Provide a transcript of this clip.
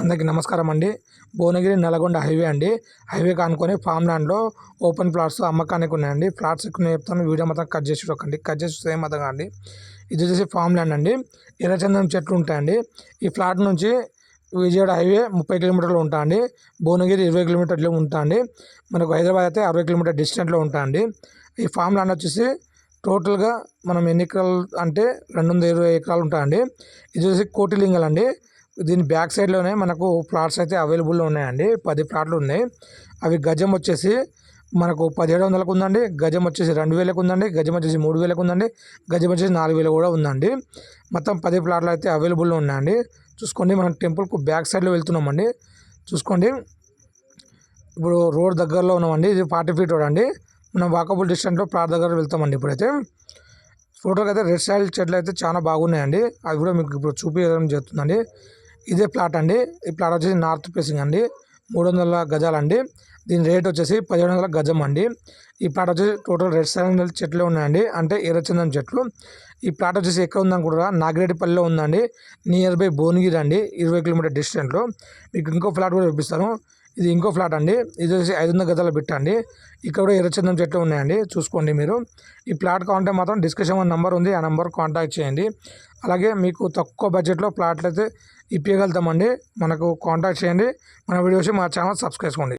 అందరికీ నమస్కారం అండి. భువనగిరి నల్గొండ హైవే అండి. హైవే కానుకొని ఫామ్ ల్యాండ్లో ఓపెన్ ప్లాట్స్ అమ్మకానికి ఉన్నాయండి. ఫ్లాట్స్ ఎక్కువ చెప్తాను వీడియో మొత్తం కట్ చేసి చూడకండి. కట్ చేసి సేమ్ మొత్తం అండి ఇది వచ్చేసి ఫామ్ ల్యాండ్ అండి. ఎర్రచందనం చెట్లు ఉంటాయండి. ఈ ఫ్లాట్ నుంచి విజయవాడ హైవే ముప్పై కిలోమీటర్లు ఉంటాయండి. భువనగిరి ఇరవై కిలోమీటర్లు ఉంటాయండి. మనకు హైదరాబాద్ అయితే అరవై కిలోమీటర్ డిస్టెంట్లో ఉంటాయండి. ఈ ఫామ్ ల్యాండ్ వచ్చేసి టోటల్గా మనం ఎన్ని ఎకరాలు అంటే రెండు వందల ఇరవై ఎకరాలు ఉంటాయండి. ఇది వచ్చేసి కోటిలింగల్ అండి దీని బ్యాక్ సైడ్లోనే మనకు ప్లాట్స్ అయితే అవైలబుల్లో ఉన్నాయండి. పది ప్లాట్లు ఉన్నాయి. అవి గజం వచ్చేసి మనకు పదిహేడు వందలకు ఉందండి గజం వచ్చేసి రెండు వేలకు ఉందండి గజం వచ్చేసి మూడు వేలకు ఉందండి గజం వచ్చేసి నాలుగు వేలు కూడా ఉందండి. మొత్తం పది ప్లాట్లు అయితే అవైలబుల్లో ఉన్నాయండి. చూసుకోండి మనం టెంపుల్కు బ్యాక్ సైడ్లో వెళ్తున్నామండి. చూసుకోండి. ఇప్పుడు రోడ్ దగ్గరలో ఉన్నామండి. ఇది ఫార్టీ ఫీట్ రోడ్ అండి. మనం వాకబుల్ డిస్టెన్స్లో ప్లాట్ దగ్గర వెళ్తామండి ఇప్పుడైతే. ఫోటోకి అయితే రెడ్ సైడ్ చెట్లు అయితే చాలా బాగున్నాయండి. అవి కూడా మీకు ఇప్పుడు చూపించడం జరుగుతుందండి. ఇదే ప్లాట్ అండి. ఈ ప్లాట్ వచ్చేసి నార్త్ ఫేసింగ్ అండి. మూడు వందల గజాలండి. దీని రేట్ వచ్చేసి పదిహేడు వందల గజం అండి. ఈ ప్లాట్ వచ్చేసి టోటల్ రెడ్ సైడ్ చెట్లు ఉన్నాయండి. అంటే ఎర్రచందనం చెట్లు. ఈ ప్లాట్ వచ్చేసి ఎక్కడ ఉందనుకుంటారా నాగిరెడ్డిపల్లిలో ఉందండి. నియర్ బై భువనగిరి అండి. ఇరవై కిలోమీటర్ డిస్టెంట్లో మీకు ఇంకో ఫ్లాట్ కూడా చూపిస్తాను. ఇది ఇంకో ఫ్లాట్ అండి. ఇది వచ్చి ఐదు వందల గజాల బిట్ అండి. ఇక్కడ కూడా ఎర్రచందనం చెట్లు ఉన్నాయండి. చూసుకోండి మీరు. ఈ ప్లాట్ కావాలంటే మాత్రం డిస్కషన్ నెంబర్ ఉంది. ఆ నెంబర్ కాంటాక్ట్ చేయండి. అలాగే మీకు తక్కువ బడ్జెట్లో ప్లాట్లు అయితే ఇప్పించగలుగుతామండి మనకు కాంటాక్ట్ చేయండి. మన వీడియోస్ మా ఛానల్ సబ్స్క్రైబ్ చేసుకోండి.